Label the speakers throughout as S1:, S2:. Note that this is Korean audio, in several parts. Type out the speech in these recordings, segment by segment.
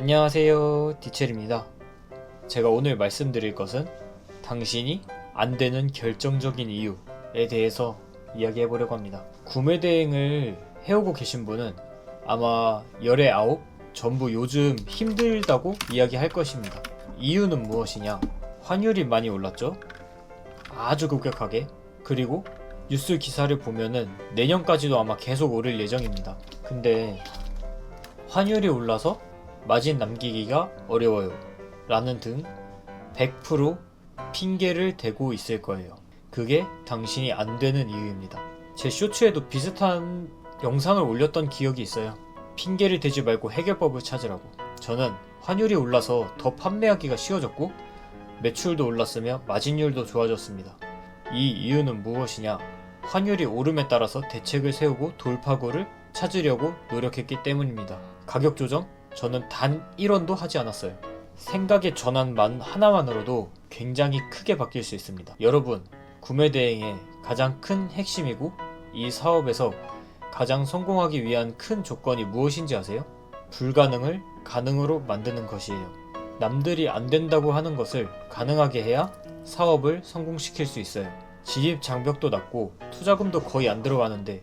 S1: 안녕하세요. 디첼입니다. 제가 오늘 말씀드릴 것은 당신이 안 되는 결정적인 이유에 대해서 이야기해 보려고 합니다. 구매 대행을 해오고 계신 분은 아마 열의 아홉 전부 요즘 힘들다고 이야기할 것입니다. 이유는 무엇이냐? 환율이 많이 올랐죠? 아주 급격하게. 그리고 뉴스 기사를 보면은 내년까지도 아마 계속 오를 예정입니다. 근데 환율이 올라서 마진 남기기가 어려워요. 라는 등 100% 핑계를 대고 있을 거예요. 그게 당신이 안 되는 이유입니다. 제 쇼츠에도 비슷한 영상을 올렸던 기억이 있어요. 핑계를 대지 말고 해결법을 찾으라고. 저는 환율이 올라서 더 판매하기가 쉬워졌고 매출도 올랐으며 마진율도 좋아졌습니다. 이 이유는 무엇이냐? 환율이 오름에 따라서 대책을 세우고 돌파구를 찾으려고 노력했기 때문입니다. 가격 조정? 저는 단 1원도 하지 않았어요. 생각의 전환만 하나만으로도 굉장히 크게 바뀔 수 있습니다. 여러분, 구매 대행의 가장 큰 핵심이고 이 사업에서 가장 성공하기 위한 큰 조건이 무엇인지 아세요? 불가능을 가능으로 만드는 것이에요. 남들이 안 된다고 하는 것을 가능하게 해야 사업을 성공시킬 수 있어요. 진입 장벽도 낮고 투자금도 거의 안 들어가는데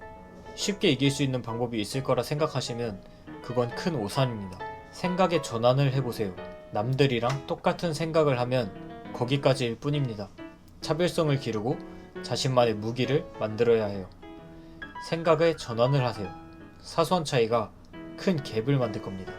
S1: 쉽게 이길 수 있는 방법이 있을 거라 생각하시면 그건 큰 오산입니다. 생각의 전환을 해보세요. 남들이랑 똑같은 생각을 하면 거기까지일 뿐입니다. 차별성을 기르고 자신만의 무기를 만들어야 해요. 생각의 전환을 하세요. 사소한 차이가 큰 갭을 만들 겁니다.